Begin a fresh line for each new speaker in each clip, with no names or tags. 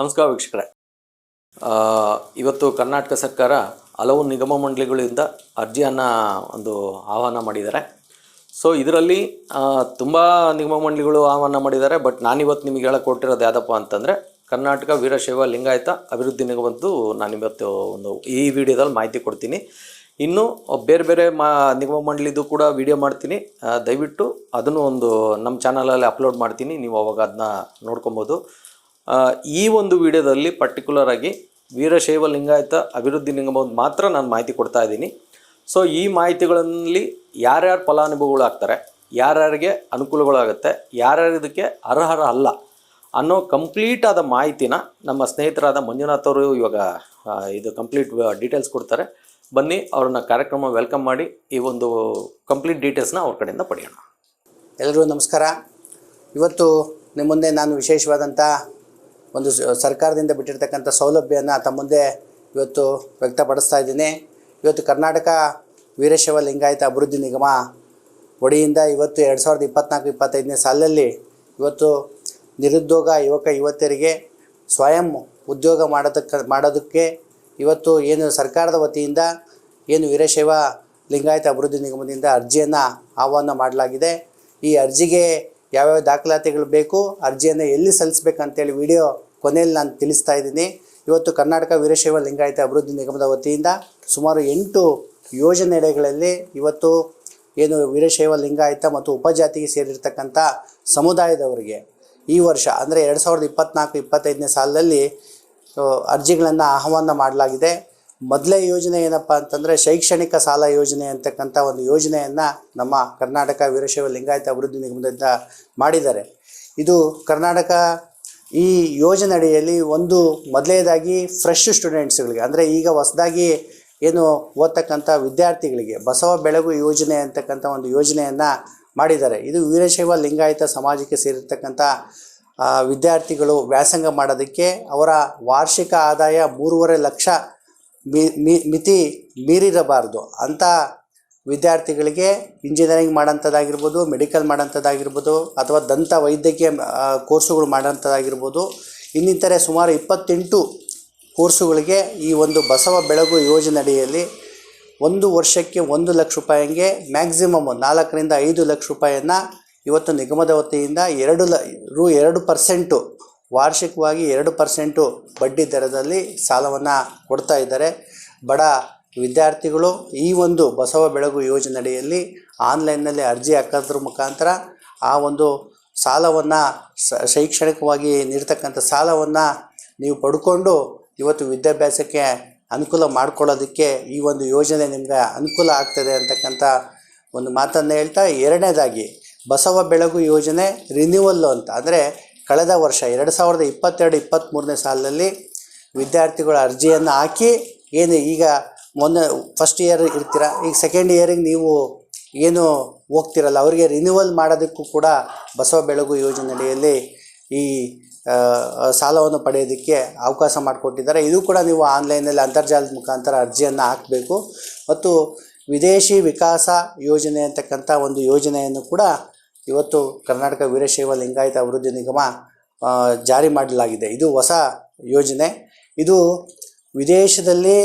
ನಮಸ್ಕಾರ ವೀಕ್ಷಕರೇ. ಇವತ್ತು ಕರ್ನಾಟಕ ಸರ್ಕಾರ ಹಲವು ನಿಗಮ ಮಂಡಳಿಗಳಿಂದ ಅರ್ಜಿಯನ್ನು ಒಂದು ಆಹ್ವಾನ ಮಾಡಿದ್ದಾರೆ. ಸೊ ಇದರಲ್ಲಿ ತುಂಬ ನಿಗಮ ಮಂಡಳಿಗಳು ಆಹ್ವಾನ ಮಾಡಿದ್ದಾರೆ ಬಟ್ ನಾನಿವತ್ತು ನಿಮಗೆ ಹೇಳಕ್ಕೆ ಕೊಟ್ಟಿರೋದು ಯಾವುದಪ್ಪ ಅಂತಂದರೆ, ಕರ್ನಾಟಕ ವೀರಶೈವ ಲಿಂಗಾಯತ ಅಭಿವೃದ್ಧಿ ನಿಗಮದ್ದು ನಾನಿವತ್ತು ಒಂದು ಈ ವಿಡಿಯೋದಲ್ಲಿ ಮಾಹಿತಿ ಕೊಡ್ತೀನಿ. ಇನ್ನು ಬೇರೆ ಬೇರೆ ಮಾ, ನಿಗಮ ಮಂಡಳಿದು ಕೂಡ ವಿಡಿಯೋ ಮಾಡ್ತೀನಿ. ದಯವಿಟ್ಟು ಅದನ್ನು ಒಂದು ನಮ್ಮ ಚಾನಲಲ್ಲಿ ಅಪ್ಲೋಡ್ ಮಾಡ್ತೀನಿ. ನೀವು ಅವಾಗ ಅದನ್ನ ನೋಡ್ಕೊಬೋದು. ಈ ಒಂದು ವಿಡಿಯೋದಲ್ಲಿ ಪರ್ಟಿಕ್ಯುಲರ್ ಆಗಿ ವೀರಶೈವ ಲಿಂಗಾಯತ ಅಭಿವೃದ್ಧಿ ನಿಗಮದ ಮಾತ್ರ ನಾನು ಮಾಹಿತಿ ಕೊಡ್ತಾ ಇದ್ದೀನಿ. ಸೊ ಈ ಮಾಹಿತಿಗಳಲ್ಲಿ ಯಾರ್ಯಾರು ಫಲಾನುಭವಿಗಳಾಗ್ತಾರೆ ಯಾರ್ಯಾರಿಗೆ ಅನುಕೂಲಗಳಾಗುತ್ತೆ, ಯಾರ್ಯಾರು ಇದಕ್ಕೆ ಅರ್ಹರ ಅಲ್ಲ ಅನ್ನೋ ಕಂಪ್ಲೀಟ್ ಆದ ಮಾಹಿತಿನ ನಮ್ಮ ಸ್ನೇಹಿತರಾದ ಮಂಜುನಾಥ್ ಅವರು ಇವಾಗ ಇದು ಕಂಪ್ಲೀಟ್ ಡೀಟೇಲ್ಸ್ ಕೊಡ್ತಾರೆ. ಬನ್ನಿ, ಅವ್ರನ್ನ ಕಾರ್ಯಕ್ರಮ ವೆಲ್ಕಮ್ ಮಾಡಿ, ಈ ಒಂದು ಕಂಪ್ಲೀಟ್ ಡೀಟೇಲ್ಸ್ನ ಅವ್ರ ಕಡೆಯಿಂದ ಪಡೆಯೋಣ.
ಎಲ್ಲರಿಗೂ ನಮಸ್ಕಾರ. ಇವತ್ತು ನಿಮ್ಮ ಮುಂದೆ ನಾನು ವಿಶೇಷವಾದಂಥ ಒಂದು ಸರ್ಕಾರದಿಂದ ಬಿಟ್ಟಿರ್ತಕ್ಕಂಥ ಸೌಲಭ್ಯನ ತಮ್ಮ ಮುಂದೆ ಇವತ್ತು ವ್ಯಕ್ತಪಡಿಸ್ತಾ ಇದ್ದೀನಿ. ಇವತ್ತು ಕರ್ನಾಟಕ ವೀರಶೈವ ಲಿಂಗಾಯತ ಅಭಿವೃದ್ಧಿ ನಿಗಮ ಒಡಿಯಿಂದ ಇವತ್ತು ಎರಡು ಸಾವಿರದ ಇಪ್ಪತ್ನಾಲ್ಕು ಇಪ್ಪತ್ತೈದನೇ ಸಾಲಲ್ಲಿ ಇವತ್ತು ನಿರುದ್ಯೋಗ ಯುವಕ ಯುವತಿಯರಿಗೆ ಸ್ವಯಂ ಉದ್ಯೋಗ ಮಾಡೋದಕ್ಕೆ ಮಾಡೋದಕ್ಕೆ ಇವತ್ತು ಏನು ಸರ್ಕಾರದ ವತಿಯಿಂದ ಏನು ವೀರಶೈವ ಲಿಂಗಾಯತ ಅಭಿವೃದ್ಧಿ ನಿಗಮದಿಂದ ಅರ್ಜಿಯನ್ನು ಆಹ್ವಾನ ಮಾಡಲಾಗಿದೆ. ಈ ಅರ್ಜಿಗೆ ಯಾವ್ಯಾವ ದಾಖಲಾತಿಗಳು ಬೇಕು, ಅರ್ಜಿಯನ್ನು ಎಲ್ಲಿ ಸಲ್ಲಿಸ್ಬೇಕಂತೇಳಿ ವಿಡಿಯೋ ಕೊನೆಯಲ್ಲಿ ನಾನು ತಿಳಿಸ್ತಾ ಇದ್ದೀನಿ. ಇವತ್ತು ಕರ್ನಾಟಕ ವೀರಶೈವ ಲಿಂಗಾಯತ ಅಭಿವೃದ್ಧಿ ನಿಗಮದ ವತಿಯಿಂದ ಸುಮಾರು ಎಂಟು ಯೋಜನೆಗಳಲ್ಲಿ ಇವತ್ತು ಏನು ವೀರಶೈವ ಲಿಂಗಾಯತ ಮತ್ತು ಉಪಜಾತಿಗೆ ಸೇರಿರ್ತಕ್ಕಂಥ ಸಮುದಾಯದವರಿಗೆ ಈ ವರ್ಷ, ಅಂದರೆ ಎರಡು ಸಾವಿರದ ಇಪ್ಪತ್ನಾಲ್ಕು, ಇಪ್ಪತ್ತೈದನೇ ಸಾಲಿನಲ್ಲಿ ಅರ್ಜಿಗಳನ್ನು ಆಹ್ವಾನ ಮಾಡಲಾಗಿದೆ. ಮೊದಲೇ ಯೋಜನೆ ಏನಪ್ಪ ಅಂತಂದರೆ ಶೈಕ್ಷಣಿಕ ಸಾಲ ಯೋಜನೆ ಅಂತಕ್ಕಂಥ ಒಂದು ಯೋಜನೆಯನ್ನು ನಮ್ಮ ಕರ್ನಾಟಕ ವೀರಶೈವ ಲಿಂಗಾಯತ ಅಭಿವೃದ್ಧಿ ನಿಗಮದಿಂದ ಮಾಡಿದ್ದಾರೆ. ಇದು ಕರ್ನಾಟಕ ಈ ಯೋಜನೆ ಅಡಿಯಲ್ಲಿ ಒಂದು ಮೊದಲನೇದಾಗಿ ಫ್ರೆಶ್ ಸ್ಟೂಡೆಂಟ್ಸ್ಗಳಿಗೆ ಅಂದರೆ ಈಗ ಹೊಸದಾಗಿ ಏನು ಓದ್ತಕ್ಕಂಥ ವಿದ್ಯಾರ್ಥಿಗಳಿಗೆ ಬಸವ ಬೆಳಗು ಯೋಜನೆ ಅಂತಕ್ಕಂಥ ಒಂದು ಯೋಜನೆಯನ್ನು ಮಾಡಿದ್ದಾರೆ. ಇದು ವೀರಶೈವ ಲಿಂಗಾಯತ ಸಮಾಜಕ್ಕೆ ಸೇರಿರ್ತಕ್ಕಂಥ ವಿದ್ಯಾರ್ಥಿಗಳು ವ್ಯಾಸಂಗ ಮಾಡೋದಕ್ಕೆ ಅವರ ವಾರ್ಷಿಕ ಆದಾಯ ಮೂರುವರೆ ಲಕ್ಷ ಮಿತಿ ಮೀರಿರಬಾರ್ದು. ಅಂಥ ವಿದ್ಯಾರ್ಥಿಗಳಿಗೆ ಇಂಜಿನಿಯರಿಂಗ್ ಮಾಡೋಂಥದ್ದಾಗಿರ್ಬೋದು ಮೆಡಿಕಲ್ ಮಾಡೋಂಥದ್ದಾಗಿರ್ಬೋದು ಅಥವಾ ದಂತ ವೈದ್ಯಕೀಯ ಕೋರ್ಸುಗಳು ಮಾಡೋಂಥದ್ದಾಗಿರ್ಬೋದು ಇನ್ನಿತರೆ ಸುಮಾರು ಇಪ್ಪತ್ತೆಂಟು ಕೋರ್ಸುಗಳಿಗೆ ಈ ಒಂದು ಬಸವ ಬೆಳಗು ಯೋಜನೆ ಅಡಿಯಲ್ಲಿ ಒಂದು ವರ್ಷಕ್ಕೆ ಒಂದು ಲಕ್ಷ ರೂಪಾಯಿಗೆ ಮ್ಯಾಕ್ಸಿಮಮ್ ನಾಲ್ಕರಿಂದ ಐದು ಲಕ್ಷ ರೂಪಾಯಿಯನ್ನು ಇವತ್ತು ನಿಗಮದ ವತಿಯಿಂದ ಎರಡು ಲ, ರು ಎರಡು ಪರ್ಸೆಂಟು ವಾರ್ಷಿಕವಾಗಿ ಎರಡು ಪರ್ಸೆಂಟು ಬಡ್ಡಿ ದರದಲ್ಲಿ ಸಾಲವನ್ನು ಕೊಡ್ತಾ ಇದ್ದಾರೆ. ಬಡ ವಿದ್ಯಾರ್ಥಿಗಳು ಈ ಒಂದು ಬಸವ ಬೆಳಗು ಯೋಜನೆ ಅಡಿಯಲ್ಲಿ ಆನ್ಲೈನ್ನಲ್ಲಿ ಅರ್ಜಿ ಹಾಕೋದ್ರ ಮುಖಾಂತರ ಆ ಒಂದು ಸಾಲವನ್ನು ಶೈಕ್ಷಣಿಕವಾಗಿ ನೀಡ್ತಕ್ಕಂಥ ಸಾಲವನ್ನು ನೀವು ಪಡ್ಕೊಂಡು ಇವತ್ತು ವಿದ್ಯಾಭ್ಯಾಸಕ್ಕೆ ಅನುಕೂಲ ಮಾಡ್ಕೊಳ್ಳೋದಕ್ಕೆ ಈ ಒಂದು ಯೋಜನೆ ನಿಮಗೆ ಅನುಕೂಲ ಆಗ್ತದೆ ಅಂತಕ್ಕಂಥ ಒಂದು ಮಾತನ್ನು ಹೇಳ್ತಾ ಎರಡನೇದಾಗಿ ಬಸವ ಬೆಳಗು ಯೋಜನೆ ರಿನ್ಯೂವಲ್ಲು ಅಂತ. ಅಂದರೆ ಕಳೆದ ವರ್ಷ ಎರಡು ಸಾವಿರದ ಇಪ್ಪತ್ತೆರಡು ಇಪ್ಪತ್ತ್ಮೂರನೇ ಸಾಲಿನಲ್ಲಿ ವಿದ್ಯಾರ್ಥಿಗಳು ಅರ್ಜಿಯನ್ನು ಹಾಕಿ ಏನು ಈಗ ಮೊನ್ನೆ ಫಸ್ಟ್ ಇಯರ್ ಇರ್ತೀರ, ಈಗ ಸೆಕೆಂಡ್ ಇಯರಿಗೆ ನೀವು ಏನು ಹೋಗ್ತಿರಲ್ಲ, ಅವರಿಗೆ ರಿನ್ಯೂವಲ್ ಮಾಡೋದಕ್ಕೂ ಕೂಡ ಬಸವ ಬೆಳಗು ಯೋಜನೆಯಲ್ಲಿ ಈ ಸಾಲವನ್ನು ಪಡೆಯೋದಕ್ಕೆ ಅವಕಾಶ ಮಾಡಿಕೊಟ್ಟಿದ್ದಾರೆ. ಇದು ಕೂಡ ನೀವು ಆನ್ಲೈನಲ್ಲಿ ಅಂತರ್ಜಾಲದ ಮುಖಾಂತರ ಅರ್ಜಿಯನ್ನು ಹಾಕಬೇಕು. ಮತ್ತು ವಿದೇಶಿ ವಿಕಾಸ ಯೋಜನೆ ಅಂತಕ್ಕಂಥ ಒಂದು ಯೋಜನೆಯನ್ನು ಕೂಡ ಇವತ್ತು ಕರ್ನಾಟಕ ವೀರಶೈವ ಲಿಂಗಾಯತ ಅಭಿವೃದ್ಧಿ ನಿಗಮ ಜಾರಿ ಮಾಡಲಾಗಿದೆ. ಇದು ಹೊಸ ಯೋಜನೆ. ಇದು ವಿದೇಶದಲ್ಲಿ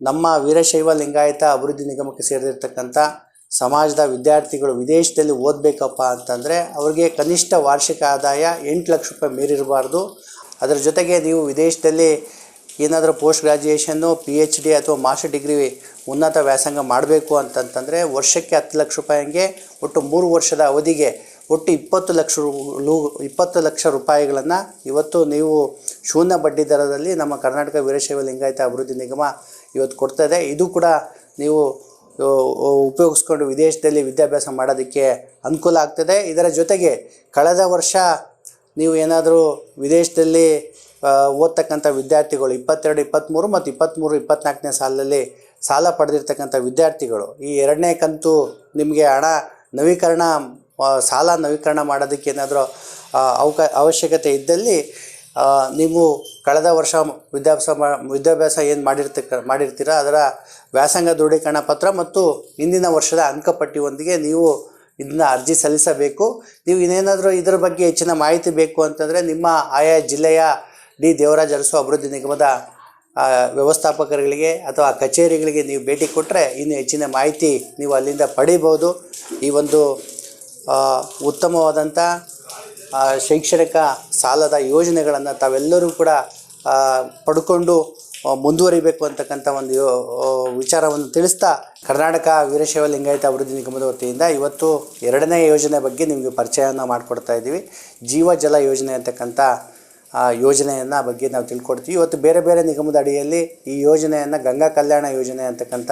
ನಮ್ಮ ವೀರಶೈವ ಲಿಂಗಾಯತ ಅಭಿವೃದ್ಧಿ ನಿಗಮಕ್ಕೆ ಸೇರಿರ್ತಕ್ಕಂಥ ಸಮಾಜದ ವಿದ್ಯಾರ್ಥಿಗಳು ವಿದೇಶದಲ್ಲಿ ಓದಬೇಕಪ್ಪ ಅಂತಂದರೆ ಅವರಿಗೆ ಕನಿಷ್ಠ ವಾರ್ಷಿಕ ಆದಾಯ ಎಂಟು ಲಕ್ಷ ರೂಪಾಯಿ ಮೀರಿರಬಾರ್ದು ಅದರ ಜೊತೆಗೆ ನೀವು ವಿದೇಶದಲ್ಲಿ ಏನಾದರೂ ಪೋಸ್ಟ್ ಗ್ರ್ಯಾಜುಯೇಷನ್ನು ಪಿ ಎಚ್ ಡಿ ಅಥವಾ ಮಾಸ್ಟರ್ ಡಿಗ್ರಿ ಉನ್ನತ ವ್ಯಾಸಂಗ ಮಾಡಬೇಕು ಅಂತಂತಂದರೆ ವರ್ಷಕ್ಕೆ ಹತ್ತು ಲಕ್ಷ ರೂಪಾಯಿಗೆ ಒಟ್ಟು ಮೂರು ವರ್ಷದ ಅವಧಿಗೆ ಒಟ್ಟು ಇಪ್ಪತ್ತು ಲಕ್ಷ ರೂ ಇಪ್ಪತ್ತು ಲಕ್ಷ ರೂಪಾಯಿಗಳನ್ನು ಇವತ್ತು ನೀವು ಶೂನ್ಯ ಬಡ್ಡಿ ದರದಲ್ಲಿ ನಮ್ಮ ಕರ್ನಾಟಕ ವೀರಶೈವ ಲಿಂಗಾಯತ ಅಭಿವೃದ್ಧಿ ನಿಗಮ ಇವತ್ತು ಕೊಡ್ತದೆ. ಇದು ಕೂಡ ನೀವು ಉಪಯೋಗಿಸ್ಕೊಂಡು ವಿದೇಶದಲ್ಲಿ ವಿದ್ಯಾಭ್ಯಾಸ ಮಾಡೋದಕ್ಕೆ ಅನುಕೂಲ ಆಗ್ತದೆ. ಇದರ ಜೊತೆಗೆ ಕಳೆದ ವರ್ಷ ನೀವು ಏನಾದರೂ ವಿದೇಶದಲ್ಲಿ ಓದ್ತಕ್ಕಂಥ ವಿದ್ಯಾರ್ಥಿಗಳು ಇಪ್ಪತ್ತೆರಡು, ಇಪ್ಪತ್ತ್ಮೂರು ಮತ್ತು ಇಪ್ಪತ್ತ್ಮೂರು, ಇಪ್ಪತ್ತ್ನಾಲ್ಕನೇ ಸಾಲಲ್ಲಿ ಸಾಲ ಪಡೆದಿರ್ತಕ್ಕಂಥ ವಿದ್ಯಾರ್ಥಿಗಳು. ಈ ಎರಡನೇ ಕಂತು ನಿಮಗೆ ಹಣ ನವೀಕರಣ ಸಾಲ ನವೀಕರಣ ಮಾಡೋದಕ್ಕೆ ಏನಾದರೂ ಅವಕ, ಅವಶ್ಯಕತೆ ಇದ್ದಲ್ಲಿ ನೀವು ಕಳೆದ ವರ್ಷ ವಿದ್ಯಾಭ್ಯಾಸ ವಿದ್ಯಾಭ್ಯಾಸ ಏನು ಮಾಡಿರ್ತಕ್ಕ ಮಾಡಿರ್ತೀರ? ಅದರ ವ್ಯಾಸಂಗ ದೃಢೀಕರಣ ಪತ್ರ ಮತ್ತು ಹಿಂದಿನ ವರ್ಷದ ಅಂಕಪಟ್ಟಿಯೊಂದಿಗೆ ನೀವು ಇದನ್ನ ಅರ್ಜಿ ಸಲ್ಲಿಸಬೇಕು. ನೀವು ಇನ್ನೇನಾದರೂ ಇದರ ಬಗ್ಗೆ ಹೆಚ್ಚಿನ ಮಾಹಿತಿ ಬೇಕು ಅಂತಂದರೆ ನಿಮ್ಮ ಆಯಾ ಜಿಲ್ಲೆಯ ಡಿ. ದೇವರಾಜ ಅರಸು ಅಭಿವೃದ್ಧಿ ನಿಗಮದ ಆ, ವ್ಯವಸ್ಥಾಪಕರುಗಳಿಗೆ ಅಥವಾ ಕಚೇರಿಗಳಿಗೆ ನೀವು ಭೇಟಿ ಕೊಟ್ಟರೆ ಇನ್ನು ಹೆಚ್ಚಿನ ಮಾಹಿತಿ ನೀವು ಅಲ್ಲಿಂದ ಪಡಿಬೋದು ಈ ಒಂದು ಆ, ಉತ್ತಮವಾದಂಥ ಆ, ಶೈಕ್ಷಣಿಕ ಸಾಲದ ಯೋಜನೆಗಳನ್ನು ತಾವೆಲ್ಲರೂ ಕೂಡ ಆ, ಪಡ್ಕೊಂಡು ಮುಂದುವರಿಬೇಕು ಅಂತಕ್ಕಂಥ ಒಂದು ವಿಚಾರವನ್ನು ತಿಳಿಸ್ತಾ ಕರ್ನಾಟಕ ವೀರಶೈವ ಲಿಂಗಾಯತ ಅಭಿವೃದ್ಧಿ ನಿಗಮದ ವತಿಯಿಂದ ಇವತ್ತು ಎರಡನೇ ಯೋಜನೆ ಬಗ್ಗೆ ನಿಮಗೆ ಪರಿಚಯವನ್ನು ಮಾಡಿಕೊಡ್ತಾ ಇದ್ದೀವಿ. ಜೀವ ಜಲ ಯೋಜನೆ ಅಂತಕ್ಕಂಥ ಆ ಯೋಜನೆಯನ್ನು ಬಗ್ಗೆ ನಾವು ತಿಳ್ಕೊಡ್ತೀವಿ. ಇವತ್ತು ಬೇರೆ ಬೇರೆ ನಿಗಮದ ಅಡಿಯಲ್ಲಿ ಈ ಯೋಜನೆಯನ್ನು ಗಂಗಾ ಕಲ್ಯಾಣ ಯೋಜನೆ ಅಂತಕ್ಕಂಥ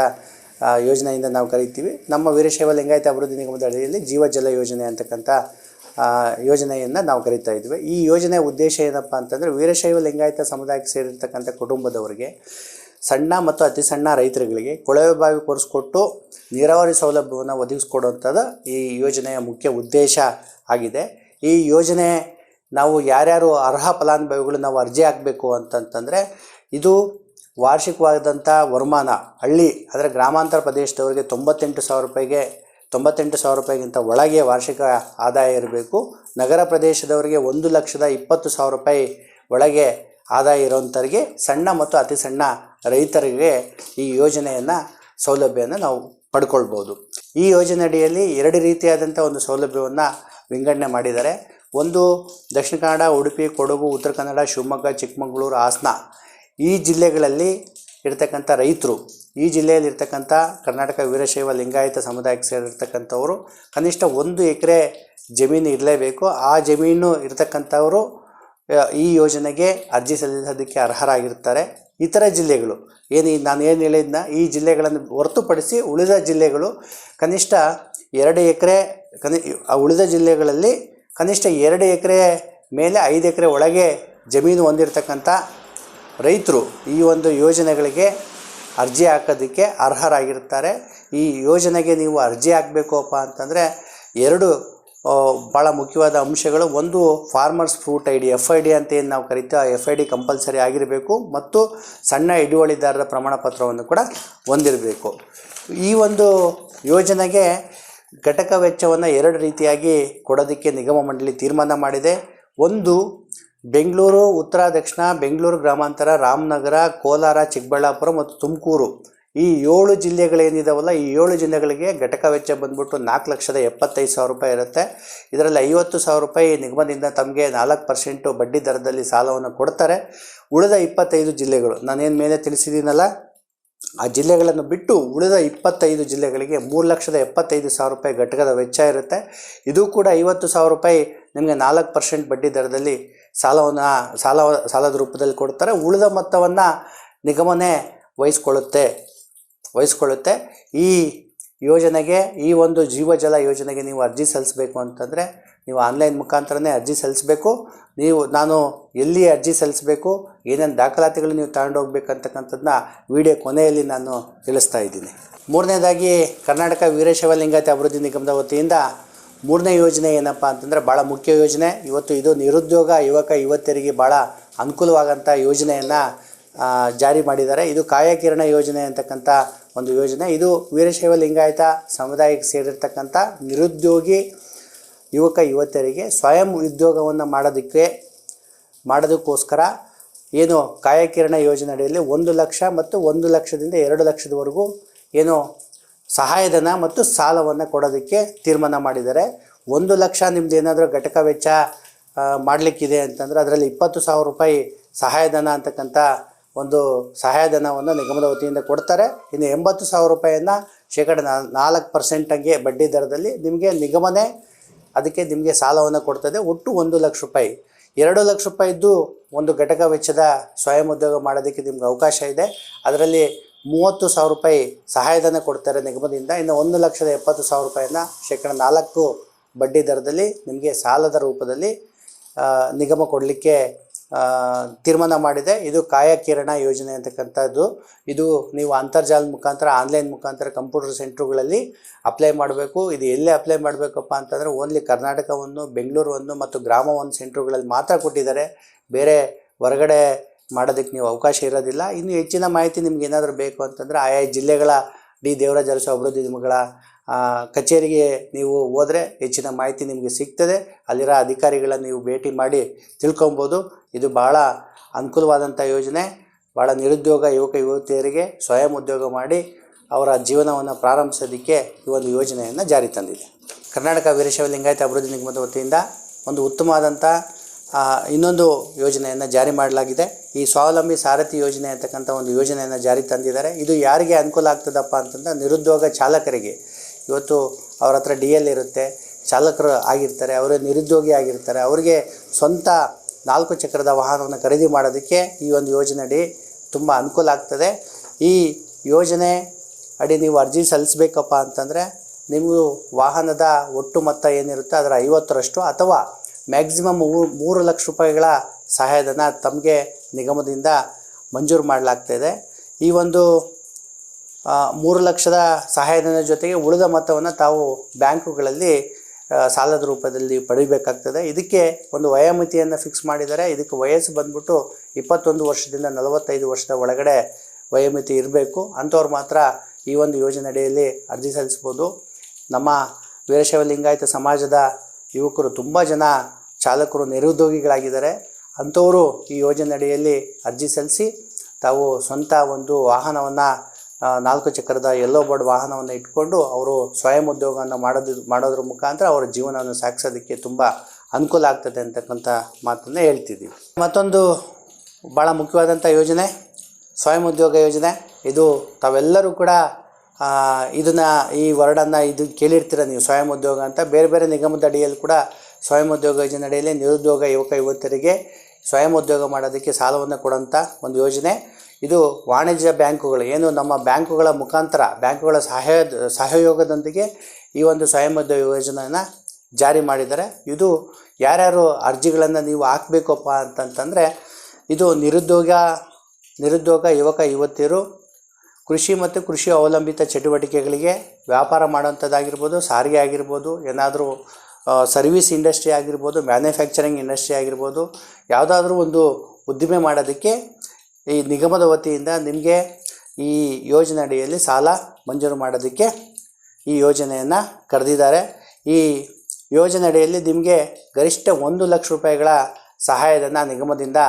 ಯೋಜನೆಯಿಂದ ನಾವು ಕರಿತೀವಿ. ನಮ್ಮ ವೀರಶೈವ ಲಿಂಗಾಯತ ಅಭಿವೃದ್ಧಿ ನಿಗಮದ ಅಡಿಯಲ್ಲಿ ಜೀವ ಜಲ ಯೋಜನೆ ಅಂತಕ್ಕಂಥ ಯೋಜನೆಯನ್ನು ನಾವು ಕರಿತಾ ಇದ್ವಿ. ಈ ಯೋಜನೆಯ ಉದ್ದೇಶ ಏನಪ್ಪ ಅಂತಂದರೆ ವೀರಶೈವ ಲಿಂಗಾಯತ ಸಮುದಾಯಕ್ಕೆ ಸೇರಿರ್ತಕ್ಕಂಥ ಕುಟುಂಬದವರಿಗೆ, ಸಣ್ಣ ಮತ್ತು ಅತಿ ಸಣ್ಣ ರೈತರುಗಳಿಗೆ ಕೊಳವೆ ಬಾವಿ ಕೊರೆಸ್ಕೊಟ್ಟು ನೀರಾವರಿ ಸೌಲಭ್ಯವನ್ನು ಒದಗಿಸ್ಕೊಡುವಂಥದ್ದು ಈ ಯೋಜನೆಯ ಮುಖ್ಯ ಉದ್ದೇಶ ಆಗಿದೆ. ಈ ಯೋಜನೆ ನಾವು ಯಾರ್ಯಾರು ಅರ್ಹ ಫಲಾನುಭವಿಗಳು ನಾವು ಅರ್ಜಿ ಹಾಕಬೇಕು ಅಂತಂತಂದರೆ ಇದು ವಾರ್ಷಿಕವಾದಂಥ ವರಮಾನ, ಹಳ್ಳಿ ಅಂದರೆ ಗ್ರಾಮಾಂತರ ಪ್ರದೇಶದವರಿಗೆ ತೊಂಬತ್ತೆಂಟು ಸಾವಿರ ರೂಪಾಯಿಗೆ, ತೊಂಬತ್ತೆಂಟು ಸಾವಿರ ರೂಪಾಯಿಗಿಂತ ಒಳಗೆ ವಾರ್ಷಿಕ ಆದಾಯ ಇರಬೇಕು. ನಗರ ಪ್ರದೇಶದವರಿಗೆ ಒಂದು ಲಕ್ಷದ ಇಪ್ಪತ್ತು ಸಾವಿರ ರೂಪಾಯಿ ಒಳಗೆ ಆದಾಯ ಇರೋಂಥವ್ರಿಗೆ ಸಣ್ಣ ಮತ್ತು ಅತಿ ಸಣ್ಣ ರೈತರಿಗೆ ಈ ಯೋಜನೆಯನ್ನು ಸೌಲಭ್ಯವನ್ನು ನಾವು ಪಡ್ಕೊಳ್ಬೋದು. ಈ ಯೋಜನೆ ಅಡಿಯಲ್ಲಿ ಎರಡು ರೀತಿಯಾದಂಥ ಒಂದು ಸೌಲಭ್ಯವನ್ನು ವಿಂಗಡಣೆ ಮಾಡಿದ್ದಾರೆ. ಒಂದು ದಕ್ಷಿಣ ಕನ್ನಡ, ಉಡುಪಿ, ಕೊಡಗು, ಉತ್ತರ ಕನ್ನಡ, ಶಿವಮೊಗ್ಗ, ಚಿಕ್ಕಮಗಳೂರು, ಹಾಸನ ಈ ಜಿಲ್ಲೆಗಳಲ್ಲಿ ಇರ್ತಕ್ಕಂಥ ರೈತರು, ಈ ಜಿಲ್ಲೆಯಲ್ಲಿ ಇರ್ತಕ್ಕಂಥ ಕರ್ನಾಟಕ ವೀರಶೈವ ಲಿಂಗಾಯತ ಸಮುದಾಯಕ್ಕೆ ಸೇರಿರ್ತಕ್ಕಂಥವರು ಕನಿಷ್ಠ ಒಂದು ಎಕರೆ ಜಮೀನು ಇರಲೇಬೇಕು. ಆ ಜಮೀನು ಇರತಕ್ಕಂಥವರು ಈ ಯೋಜನೆಗೆ ಅರ್ಜಿ ಸಲ್ಲಿಸೋದಕ್ಕೆ ಅರ್ಹರಾಗಿರ್ತಾರೆ ಇತರ ಜಿಲ್ಲೆಗಳು ಏನು, ನಾನು ಏನು ಹೇಳಿದ್ನ, ಈ ಜಿಲ್ಲೆಗಳನ್ನು ಹೊರತುಪಡಿಸಿ ಉಳಿದ ಜಿಲ್ಲೆಗಳು ಕನಿಷ್ಠ ಎರಡು ಎಕರೆ ಕನಿ, ಉಳಿದ ಜಿಲ್ಲೆಗಳಲ್ಲಿ ಕನಿಷ್ಠ ಎರಡು ಎಕರೆ ಮೇಲೆ ಐದು ಎಕರೆ ಒಳಗೆ ಜಮೀನು ಹೊಂದಿರತಕ್ಕಂಥ ರೈತರು ಈ ಒಂದು ಯೋಜನೆಗಳಿಗೆ ಅರ್ಜಿ ಹಾಕೋದಕ್ಕೆ ಅರ್ಹರಾಗಿರ್ತಾರೆ ಈ ಯೋಜನೆಗೆ ನೀವು ಅರ್ಜಿ ಹಾಕಬೇಕಪ್ಪ ಅಂತಂದರೆ ಎರಡು ಭಾಳ ಮುಖ್ಯವಾದ ಅಂಶಗಳು. ಒಂದು farmers fruit I D F I D ಅಂತ ಏನು ನಾವು ಕರಿತೀವಿ ಆ ಎಫ್ ಐ ಡಿ ಕಂಪಲ್ಸರಿ ಆಗಿರಬೇಕು ಮತ್ತು ಸಣ್ಣ ಹಿಡುವಳಿದಾರರ ಪ್ರಮಾಣ ಪತ್ರವನ್ನು ಕೂಡ ಹೊಂದಿರಬೇಕು. ಈ ಒಂದು ಯೋಜನೆಗೆ ಘಟಕ ವೆಚ್ಚವನ್ನು ಎರಡು ರೀತಿಯಾಗಿ ಕೊಡೋದಕ್ಕೆ ನಿಗಮ ಮಂಡಳಿ ತೀರ್ಮಾನ ಮಾಡಿದೆ. ಒಂದು, ಬೆಂಗಳೂರು ಉತ್ತರ ದಕ್ಷಿಣ ಬೆಂಗಳೂರು ಗ್ರಾಮಾಂತರ, ರಾಮನಗರ, ಕೋಲಾರ, ಚಿಕ್ಕಬಳ್ಳಾಪುರ ಮತ್ತು ತುಮಕೂರು. ಈ ಏಳು ಜಿಲ್ಲೆಗಳೇನಿದಾವಲ್ಲ ಈ ಏಳು ಜಿಲ್ಲೆಗಳಿಗೆ ಘಟಕ ವೆಚ್ಚ ಬಂದ್ಬಿಟ್ಟು ನಾಲ್ಕು ಲಕ್ಷದ ಎಪ್ಪತ್ತೈದು ಸಾವಿರ ರೂಪಾಯಿ ಇರುತ್ತೆ. ಇದರಲ್ಲಿ ಐವತ್ತು ಸಾವಿರ ರೂಪಾಯಿ ನಿಗಮದಿಂದ ತಮಗೆ ನಾಲ್ಕು ಪರ್ಸೆಂಟು ಬಡ್ಡಿ ದರದಲ್ಲಿ ಸಾಲವನ್ನು ಕೊಡ್ತಾರೆ. ಉಳಿದ ಇಪ್ಪತ್ತೈದು ಜಿಲ್ಲೆಗಳು, ನಾನೇನು ಮೇಲೆ ತಿಳಿಸಿದ್ದೀನಲ್ಲ ಆ ಜಿಲ್ಲೆಗಳನ್ನು ಬಿಟ್ಟು ಉಳಿದ ಇಪ್ಪತ್ತೈದು ಜಿಲ್ಲೆಗಳಿಗೆ ಮೂರು ಲಕ್ಷದ ಎಪ್ಪತ್ತೈದು ಸಾವಿರ ರೂಪಾಯಿ ಘಟಕದ ವೆಚ್ಚ ಇರುತ್ತೆ. ಇದು ಕೂಡ ಐವತ್ತು ಸಾವಿರ ರೂಪಾಯಿ ನಿಮಗೆ ನಾಲ್ಕು ಪರ್ಸೆಂಟ್ ಬಡ್ಡಿ ದರದಲ್ಲಿ ಸಾಲವನ್ನು, ಸಾಲ, ಸಾಲದ ರೂಪದಲ್ಲಿ ಕೊಡ್ತಾರೆ. ಉಳಿದ ಮೊತ್ತವನ್ನು ನಿಗಮನೇ ವಹಿಸ್ಕೊಳ್ಳುತ್ತೆ ವಹಿಸ್ಕೊಳ್ಳುತ್ತೆ. ಈ ಯೋಜನೆಗೆ, ಈ ಒಂದು ಜೀವಜಲ ಯೋಜನೆಗೆ ನೀವು ಅರ್ಜಿ ಸಲ್ಲಿಸಬೇಕು ಅಂತಂದರೆ ನೀವು ಆನ್ಲೈನ್ ಮುಖಾಂತರನೇ ಅರ್ಜಿ ಸಲ್ಲಿಸಬೇಕು. ನೀವು, ನಾನು ಎಲ್ಲಿ ಅರ್ಜಿ ಸಲ್ಲಿಸಬೇಕು, ಏನೇನು ದಾಖಲಾತಿಗಳು ನೀವು ತಗೊಂಡು ಹೋಗ್ಬೇಕಂತಕ್ಕಂಥದ್ದನ್ನ ವಿಡಿಯೋ ಕೊನೆಯಲ್ಲಿ ನಾನು ತಿಳಿಸ್ತಾ ಇದ್ದೀನಿ. ಮೂರನೇದಾಗಿ, ಕರ್ನಾಟಕ ವೀರಶೈವ ಲಿಂಗಾಯತ ಅಭಿವೃದ್ಧಿ ನಿಗಮದ ವತಿಯಿಂದ ಮೂರನೇ ಯೋಜನೆ ಏನಪ್ಪ ಅಂತಂದರೆ ಭಾಳ ಮುಖ್ಯ ಯೋಜನೆ. ಇವತ್ತು ಇದು ನಿರುದ್ಯೋಗ ಯುವಕ ಯುವತಿಯರಿಗೆ ಭಾಳ ಅನುಕೂಲವಾಗಂಥ ಯೋಜನೆಯನ್ನು ಜಾರಿ ಮಾಡಿದ್ದಾರೆ. ಇದು ಕಾಯಕಿರಣ ಯೋಜನೆ ಅಂತಕ್ಕಂಥ ಒಂದು ಯೋಜನೆ. ಇದು ವೀರಶೈವ ಲಿಂಗಾಯತ ಸಮುದಾಯಕ್ಕೆ ಸೇರಿರ್ತಕ್ಕಂಥ ನಿರುದ್ಯೋಗಿ ಯುವಕ, ಯುವತಿಯರಿಗೆ ಸ್ವಯಂ ಉದ್ಯೋಗವನ್ನು ಮಾಡೋದಕ್ಕೆ, ಮಾಡೋದಕ್ಕೋಸ್ಕರ ಏನು ಕಾಯಕಿರಣ ಯೋಜನೆ ಅಡಿಯಲ್ಲಿ ಒಂದು ಲಕ್ಷ ಮತ್ತು ಒಂದು ಲಕ್ಷದಿಂದ ಎರಡು ಲಕ್ಷದವರೆಗೂ ಏನು ಸಹಾಯಧನ ಮತ್ತು ಸಾಲವನ್ನು ಕೊಡೋದಕ್ಕೆ ತೀರ್ಮಾನ ಮಾಡಿದ್ದಾರೆ. ಒಂದು ಲಕ್ಷ ನಿಮ್ದು ಏನಾದರೂ ಘಟಕ ವೆಚ್ಚ ಮಾಡಲಿಕ್ಕಿದೆ ಅಂತಂದರೆ ಅದರಲ್ಲಿ ಇಪ್ಪತ್ತು ಸಾವಿರ ರೂಪಾಯಿ ಸಹಾಯಧನ ಅಂತಕ್ಕಂಥ ಒಂದು ಸಹಾಯಧನವನ್ನು ನಿಗಮದ ವತಿಯಿಂದ ಕೊಡ್ತಾರೆ. ಇನ್ನು ಎಂಬತ್ತು ಸಾವಿರ ರೂಪಾಯಿಯನ್ನು ಶೇಕಡ ನಾಲ್ಕು ಪರ್ಸೆಂಟಂಗೆ ಬಡ್ಡಿ ದರದಲ್ಲಿ ನಿಮಗೆ ನಿಗಮನೇ ಅದಕ್ಕೆ ನಿಮಗೆ ಸಾಲವನ್ನು ಕೊಡ್ತದೆ. ಒಟ್ಟು ಒಂದು ಲಕ್ಷ ರೂಪಾಯಿ. ಎರಡು ಲಕ್ಷ ರೂಪಾಯಿದ್ದು ಒಂದು ಘಟಕ ವೆಚ್ಚದ ಸ್ವಯಂ ಉದ್ಯೋಗ ಮಾಡೋದಕ್ಕೆ ನಿಮ್ಗೆ ಅವಕಾಶ ಇದೆ. ಅದರಲ್ಲಿ ಮೂವತ್ತು ಸಾವಿರ ರೂಪಾಯಿ ಸಹಾಯಧನ ಕೊಡ್ತಾರೆ ನಿಗಮದಿಂದ. ಇನ್ನು ಒಂದು ಲಕ್ಷದ ಎಪ್ಪತ್ತು ಸಾವಿರ ರೂಪಾಯಿನ ಶೇಕಡ ನಾಲ್ಕು ಬಡ್ಡಿ ದರದಲ್ಲಿ ನಿಮಗೆ ಸಾಲದ ರೂಪದಲ್ಲಿ ನಿಗಮ ಕೊಡಲಿಕ್ಕೆ ತೀರ್ಮಾನ ಮಾಡಿದೆ. ಇದು ಕಾಯಕಿರಣ ಯೋಜನೆ ಅಂತಕ್ಕಂಥದ್ದು. ಇದು ನೀವು ಅಂತರ್ಜಾಲ ಮುಖಾಂತರ ಆನ್ಲೈನ್ ಮುಖಾಂತರ ಕಂಪ್ಯೂಟರ್ ಸೆಂಟ್ರುಗಳಲ್ಲಿ ಅಪ್ಲೈ ಮಾಡಬೇಕು. ಇದು ಎಲ್ಲಿ ಅಪ್ಲೈ ಮಾಡಬೇಕಪ್ಪ ಅಂತಂದರೆ ಓನ್ಲಿ ಕರ್ನಾಟಕವನ್ನು ಬೆಂಗಳೂರನ್ನು ಮತ್ತು ಗ್ರಾಮ ಒಂದು ಸೆಂಟ್ರುಗಳಲ್ಲಿ ಮಾತ್ರ ಕೊಟ್ಟಿದ್ದಾರೆ. ಬೇರೆ ಹೊರಗಡೆ ಮಾಡೋದಕ್ಕೆ ನೀವು ಅವಕಾಶ ಇರೋದಿಲ್ಲ. ಇನ್ನು ಹೆಚ್ಚಿನ ಮಾಹಿತಿ ನಿಮ್ಗೆ ಏನಾದರೂ ಬೇಕು ಅಂತಂದರೆ ಆಯಾ ಜಿಲ್ಲೆಗಳ ಡಿ ದೇವರಾಜ ಅರಸು ಅಭಿವೃದ್ಧಿ ನಿಗಮಗಳ ಆ, ಕಚೇರಿಗೆ ನೀವು ಹೋದರೆ ಹೆಚ್ಚಿನ ಮಾಹಿತಿ ನಿಮಗೆ ಸಿಗ್ತದೆ. ಅಲ್ಲಿರೋ ಅಧಿಕಾರಿಗಳನ್ನ ನೀವು ಭೇಟಿ ಮಾಡಿ ತಿಳ್ಕೊಬೋದು. ಇದು ಭಾಳ ಅನುಕೂಲವಾದಂಥ ಯೋಜನೆ. ಭಾಳ ನಿರುದ್ಯೋಗ ಯುವಕ ಯುವತಿಯರಿಗೆ ಸ್ವಯಂ ಉದ್ಯೋಗ ಮಾಡಿ ಅವರ ಜೀವನವನ್ನು ಪ್ರಾರಂಭಿಸೋದಕ್ಕೆ ಈ ಒಂದು ಯೋಜನೆಯನ್ನು ಜಾರಿ ತಂದಿದೆ. ಕರ್ನಾಟಕ ವೀರಶೈವ ಲಿಂಗಾಯತ ಅಭಿವೃದ್ಧಿ ನಿಗಮದ ವತಿಯಿಂದ ಒಂದು ಉತ್ತಮವಾದಂಥ ಇನ್ನೊಂದು ಯೋಜನೆಯನ್ನು ಜಾರಿ ಮಾಡಲಾಗಿದೆ. ಈ ಸ್ವಾವಲಂಬಿ ಸಾರಥಿ ಯೋಜನೆ ಅಂತಕ್ಕಂಥ ಒಂದು ಯೋಜನೆಯನ್ನು ಜಾರಿ ತಂದಿದ್ದಾರೆ. ಇದು ಯಾರಿಗೆ ಅನುಕೂಲ ಆಗ್ತದಪ್ಪ ಅಂತಂದ್ರೆ ನಿರುದ್ಯೋಗ ಚಾಲಕರಿಗೆ. ಇವತ್ತು ಅವ್ರ ಹತ್ರ ಡಿ ಎಲ್ ಇರುತ್ತೆ, ಚಾಲಕರು ಆಗಿರ್ತಾರೆ, ಅವರೇ ನಿರುದ್ಯೋಗಿ ಆಗಿರ್ತಾರೆ, ಅವರಿಗೆ ಸ್ವಂತ ನಾಲ್ಕು ಚಕ್ರದ ವಾಹನವನ್ನು ಖರೀದಿ ಮಾಡೋದಕ್ಕೆ ಈ ಒಂದು ಯೋಜನೆ ಅಡಿ ತುಂಬ ಅನುಕೂಲ ಆಗ್ತದೆ. ಈ ಯೋಜನೆ ಅಡಿ ನೀವು ಅರ್ಜಿ ಸಲ್ಲಿಸಬೇಕಪ್ಪ ಅಂತಂದರೆ ನಿಮ್ಮದು ವಾಹನದ ಒಟ್ಟು ಮೊತ್ತ ಏನಿರುತ್ತೆ ಅದರ ಐವತ್ತರಷ್ಟು ಅಥವಾ ಮ್ಯಾಕ್ಸಿಮಮ್ ಮೂರು ಲಕ್ಷ ರೂಪಾಯಿಗಳ ಸಹಾಯಧನ ತಮಗೆ ನಿಗಮದಿಂದ ಮಂಜೂರು ಮಾಡಲಾಗ್ತಾಯಿದೆ ಈ ಒಂದು ಮೂರು ಲಕ್ಷದ ಸಹಾಯಧನ ಜೊತೆಗೆ ಉಳಿದ ಮೊತ್ತವನ್ನು ತಾವು ಬ್ಯಾಂಕುಗಳಲ್ಲಿ ಸಾಲದ ರೂಪದಲ್ಲಿ ಪಡಿಬೇಕಾಗ್ತದೆ. ಇದಕ್ಕೆ ಒಂದು ವಯೋಮಿತಿಯನ್ನು ಫಿಕ್ಸ್ ಮಾಡಿದ್ದಾರೆ ಇದಕ್ಕೆ ವಯಸ್ಸು ಬಂದ್ಬಿಟ್ಟು ಇಪ್ಪತ್ತೊಂದು ವರ್ಷದಿಂದ ನಲವತ್ತೈದು ವರ್ಷದ ಒಳಗಡೆ ವಯೋಮಿತಿ ಇರಬೇಕು. ಅಂಥವ್ರು ಮಾತ್ರ ಈ ಒಂದು ಯೋಜನೆ ಅಡಿಯಲ್ಲಿ ಅರ್ಜಿ ಸಲ್ಲಿಸ್ಬೋದು. ನಮ್ಮ ವೀರಶೈವ ಲಿಂಗಾಯತ ಸಮಾಜದ ಯುವಕರು ತುಂಬ ಜನ ಚಾಲಕರು ನಿರುದ್ಯೋಗಿಗಳಾಗಿದ್ದಾರೆ. ಅಂಥವರು ಈ ಯೋಜನೆ ಅಡಿಯಲ್ಲಿ ಅರ್ಜಿ ಸಲ್ಲಿಸಿ ತಾವು ಸ್ವಂತ ಒಂದು ವಾಹನವನ್ನು ನಾಲ್ಕು ಚಕ್ರದ ಎಲ್ಲೋ ಬೋರ್ಡ್ ವಾಹನವನ್ನು ಇಟ್ಕೊಂಡು ಅವರು ಸ್ವಯಂ ಉದ್ಯೋಗವನ್ನು ಮಾಡೋದು, ಮಾಡೋದ್ರ ಮುಖಾಂತರ ಅವರ ಜೀವನವನ್ನು ಸಾಗಿಸೋದಕ್ಕೆ ತುಂಬ ಅನುಕೂಲ ಆಗ್ತದೆ ಅಂತಕ್ಕಂಥ ಮಾತನ್ನು ಹೇಳ್ತಿದ್ದೀವಿ ಮತ್ತೊಂದು ಭಾಳ ಮುಖ್ಯವಾದಂಥ ಯೋಜನೆ, ಸ್ವಯಂ ಉದ್ಯೋಗ ಯೋಜನೆ. ಇದು ತಾವೆಲ್ಲರೂ ಕೂಡ ಇದನ್ನು, ಈ ವರ್ಡನ್ನು ಇದು ಕೇಳಿರ್ತೀರ ನೀವು, ಸ್ವಯಂ ಉದ್ಯೋಗ ಅಂತ. ಬೇರೆ ಬೇರೆ ನಿಗಮದ ಅಡಿಯಲ್ಲಿ ಕೂಡ ಸ್ವಯಂ ಉದ್ಯೋಗ ಯೋಜನೆ ಅಡಿಯಲ್ಲಿ ನಿರುದ್ಯೋಗ ಯುವಕ ಯುವತಿಯರಿಗೆ ಸ್ವಯಂ ಉದ್ಯೋಗ ಮಾಡೋದಕ್ಕೆ ಸಾಲವನ್ನು ಕೊಡೋಂಥ ಒಂದು ಯೋಜನೆ. ಇದು ವಾಣಿಜ್ಯ ಬ್ಯಾಂಕುಗಳು. ಏನು ನಮ್ಮ ಬ್ಯಾಂಕುಗಳ ಮುಖಾಂತರ, ಬ್ಯಾಂಕುಗಳ ಸಹಾಯ, ಸಹಯೋಗದೊಂದಿಗೆ ಈ ಒಂದು ಸ್ವಯಂ ಉದ್ಯೋಗ ಯೋಜನೆಯನ್ನು ಜಾರಿ ಮಾಡಿದ್ದಾರೆ. ಇದು ಯಾರ್ಯಾರು ಅರ್ಜಿಗಳನ್ನು ನೀವು ಹಾಕಬೇಕಪ್ಪ ಅಂತಂತಂದರೆ, ಇದು ನಿರುದ್ಯೋಗ ನಿರುದ್ಯೋಗ ಯುವಕ, ಯುವತಿಯರು, ಕೃಷಿ ಮತ್ತು ಕೃಷಿ ಅವಲಂಬಿತ ಚಟುವಟಿಕೆಗಳಿಗೆ ವ್ಯಾಪಾರ ಮಾಡುವಂಥದ್ದಾಗಿರ್ಬೋದು ಸಾರಿಗೆ ಆಗಿರ್ಬೋದು, ಏನಾದರೂ ಸರ್ವಿಸ್ ಇಂಡಸ್ಟ್ರಿ ಆಗಿರ್ಬೋದು, ಮ್ಯಾನುಫ್ಯಾಕ್ಚರಿಂಗ್ ಇಂಡಸ್ಟ್ರಿ ಆಗಿರ್ಬೋದು, ಯಾವುದಾದ್ರೂ ಒಂದು ಉದ್ದಿಮೆ ಮಾಡೋದಕ್ಕೆ ಈ ನಿಗಮದ ವತಿಯಿಂದ ನಿಮಗೆ ಈ ಯೋಜನೆ ಅಡಿಯಲ್ಲಿ ಸಾಲ ಮಂಜೂರು ಮಾಡೋದಕ್ಕೆ ಈ ಯೋಜನೆಯನ್ನು ಕರೆದಿದ್ದಾರೆ. ಈ ಯೋಜನೆ ಅಡಿಯಲ್ಲಿ ನಿಮಗೆ ಗರಿಷ್ಠ ಒಂದು ಲಕ್ಷ ರೂಪಾಯಿಗಳ ಸಹಾಯಧನ ನಿಗಮದಿಂದ